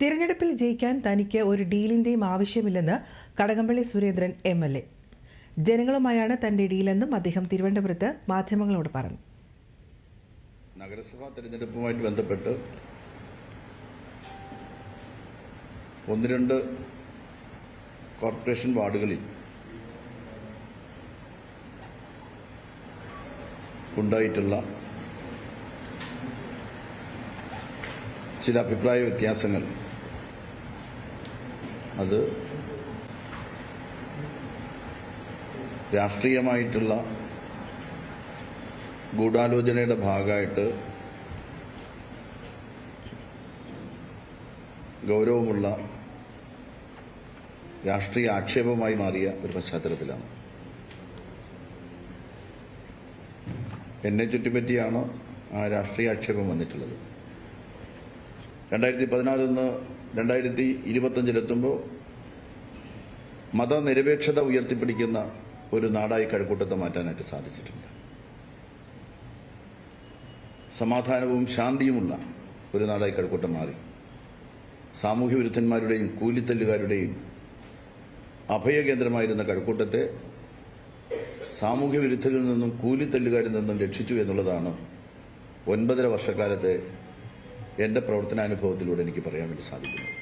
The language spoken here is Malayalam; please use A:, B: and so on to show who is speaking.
A: തിരഞ്ഞെടുപ്പിൽ ജയിക്കാൻ തനിക്ക് ഒരു ഡീലിന്റെയും ആവശ്യമില്ലെന്ന് Kadakampally Surendran M L A. ജനങ്ങളുമായാണ് തന്റെ ഡീലെന്നും അദ്ദേഹം തിരുവനന്തപുരത്ത് മാധ്യമങ്ങളോട് പറഞ്ഞു.
B: നഗരസഭാ തെരഞ്ഞെടുപ്പുമായിട്ട് ബന്ധപ്പെട്ട് ഒന്ന് രണ്ട് കോർപ്പറേഷൻ വാർഡുകളിൽ ഉണ്ടായിട്ടുള്ള ചില അഭിപ്രായ വ്യത്യാസങ്ങൾ. അത് രാഷ്ട്രീയമായിട്ടുള്ള ഗൂഢാലോചനയുടെ ഭാഗമായിട്ട് ഗൗരവമുള്ള രാഷ്ട്രീയ ആക്ഷേപമായി മാറിയ ഒരു പശ്ചാത്തലത്തിലാണ്. എന്നെ ചുറ്റിപ്പറ്റിയാണ് ആ രാഷ്ട്രീയ ആക്ഷേപം വന്നിട്ടുള്ളത്. രണ്ടായിരത്തി പതിനാലിൽ നിന്ന് രണ്ടായിരത്തി ഇരുപത്തഞ്ചിലെത്തുമ്പോൾ മതനിരപേക്ഷത ഉയർത്തിപ്പിടിക്കുന്ന ഒരു നാടായി കഴക്കൂട്ടത്തെ മാറ്റാനായിട്ട് സാധിച്ചിട്ടുണ്ട്. സമാധാനവും ശാന്തിയുമുള്ള ഒരു നാടായി കഴക്കൂട്ടം മാറി. സാമൂഹ്യ വിരുദ്ധന്മാരുടെയും കൂലിത്തല്ലുകാരുടെയും അഭയകേന്ദ്രമായിരുന്ന കഴക്കൂട്ടത്തെ സാമൂഹ്യ വിരുദ്ധരിൽ നിന്നും കൂലിത്തല്ലുകാരിൽ നിന്നും രക്ഷിച്ചു എന്നുള്ളതാണ് ഒൻപതര വർഷക്കാലത്തെ എന്റെ പ്രവർത്തനാനുഭവത്തിലൂടെ എനിക്ക് പറയാൻ വേണ്ടി സാധിക്കുന്നത്